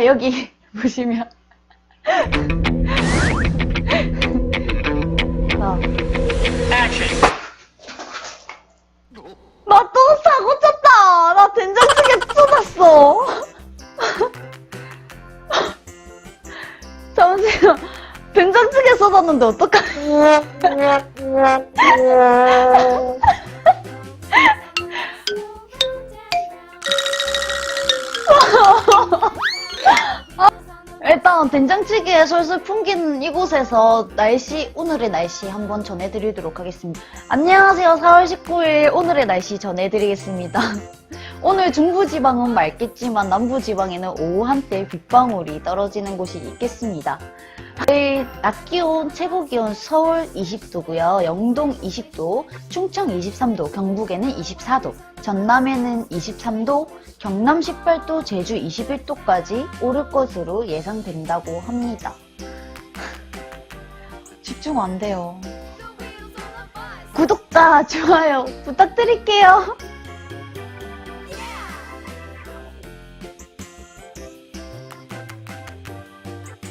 자, 여기 보시면. 자. 나또 사고 쳤다! 나 된장찌개 쏟았어! 잠시만. 된장찌개 쏟았는데 어떡하지? 된장찌개에 솔솔 풍기는 이곳에서 날씨 오늘의 날씨 한번 전해드리도록 하겠습니다. 안녕하세요. 4월 19일 오늘의 날씨 전해드리겠습니다. 오늘 중부지방은 맑겠지만 남부지방에는 오후 한때 빗방울이 떨어지는 곳이 있겠습니다. 내일 낮 기온, 최고 기온 서울 20도고요. 영동 20도, 충청 23도, 경북에는 24도, 전남에는 23도, 경남 18도, 제주 21도까지 오를 것으로 예상된다고 합니다. 집중 안 돼요. 구독자, 좋아요 부탁드릴게요.